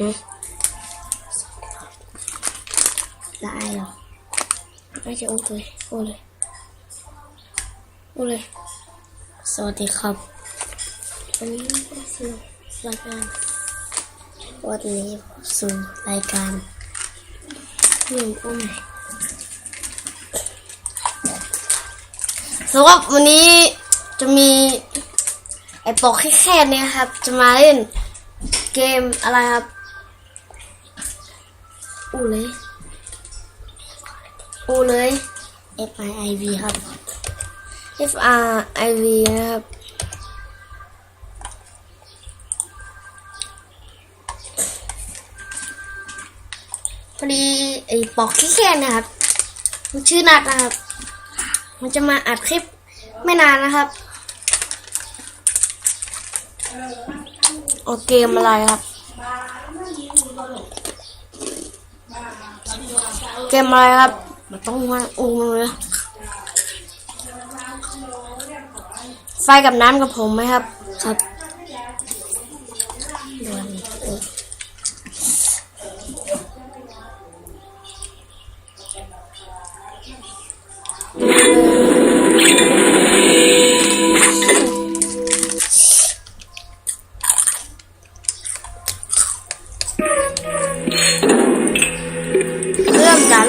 นะได้เหรอไม่จะอุ้เลยอุ้เลยอุ้เลย สวัสดีครับวันนี้ก็สู่รายการวันนี้สู่รายการเรื่องอุ้มสำหรับวันนี้จะมีไอ้ปอกแค่ๆเนี่ยครับ จะมาเล่นเกมอะไรครับ อูเลย อูเลย F I I V ครับ F R I V นะครับ พอดีไอ้ปอกแค่ๆนะครับ มันชื่อนัดนะครับ มันจะมาอัดคลิปไม่นานนะครับ โอเกมอะไรครับ เกมอะไรครับ มันต้องวาอุ้มเลยไฟกับน้ำกับผมไหมครับ ครับ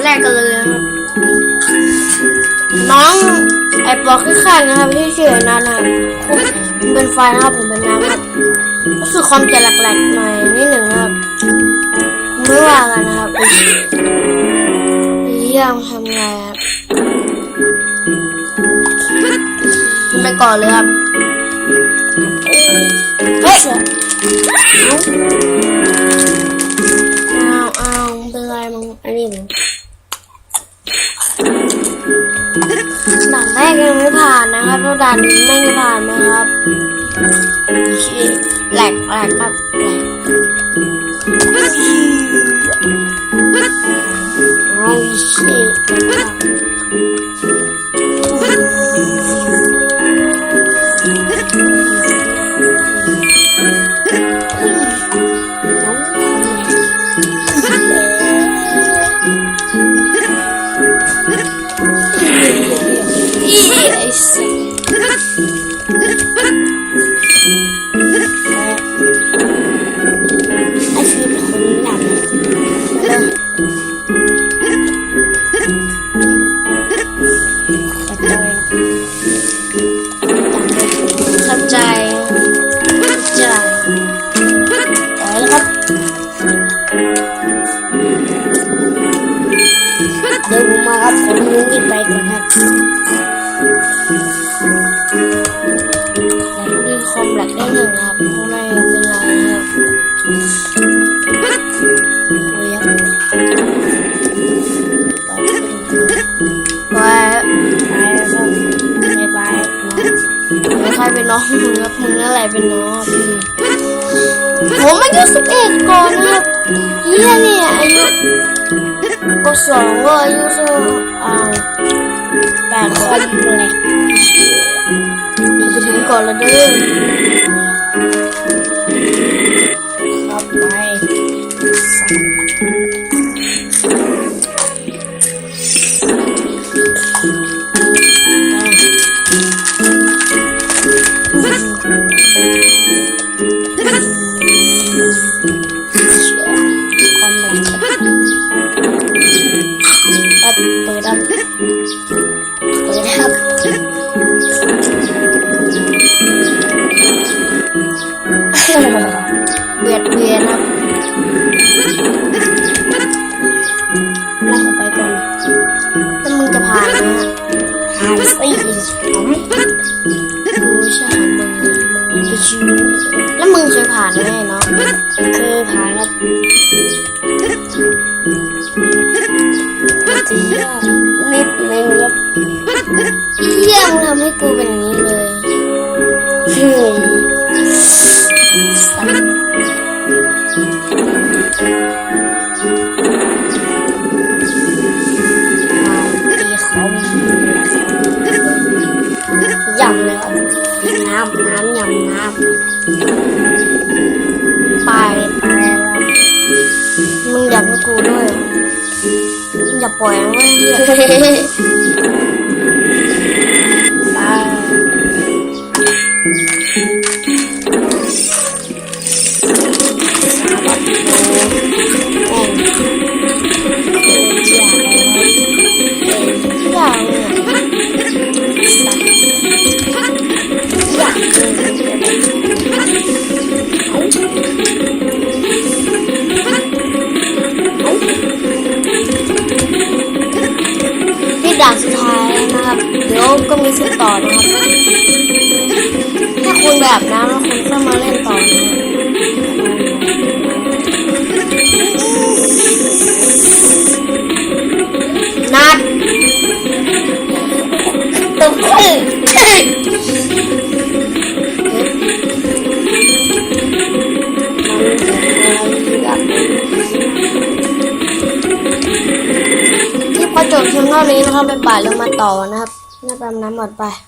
ริ่มด่านแรกกันเลยนะครับน้องไอ้ปอกข้างนะครับที่ชื่อนันนะครับผมเป็นไฟนะครับผมเป็นน้ำครับรู้สึกความจะแหลกๆหน่อยนิดหนึ่งนะครับไม่ว่ากันนะครับเยี่ยมทำไงครับไปก่อนเลยครับเฮ้ยอ้าวอ้าวเป็นไรมึงอันนี้มึง แม่งยังไม่ผ่านนะครับแล้วด่านนี้ไม่ได้ผ่านนะครับแหลกแหลกครับแหลก เดี๋ยวผมมาครับผมนึงรีบไปก่อนครับมีคอมแบล็กได้หนึ่งครับไม่เป็นไรครับโอ้ยครับไปไปครับไปไปน้องใครเป็นน้องมึงครับมึงนั่นแหละเป็นน้องผมอายุสิบเอ็ดก่อนนะครับเฮียเนี่ยอายุ ก็สองก็อายุ เบียดเบียนครับลากไปก่อนแล้วมึงจะผ่านนะผ่านสิผมดูใช่มึงมึงจะชิวแล้วมึงเคยผ่านไหมเนาะเคยผ่านครับจะยากนิดนึงครับเยี่ยมทำให้กูเป็นอย่างนี้เลยเฮ้ย ปล่อย อนะครับถ้าคุณแบบน้ำแล้วคุณก็มาเล่นต่อนะครับนัดตึ้งเอ้ที่พอจบเพียงเท่านี้นะครับไปป่าลงมาต่อนะครับ Vâng, dám nắm một bà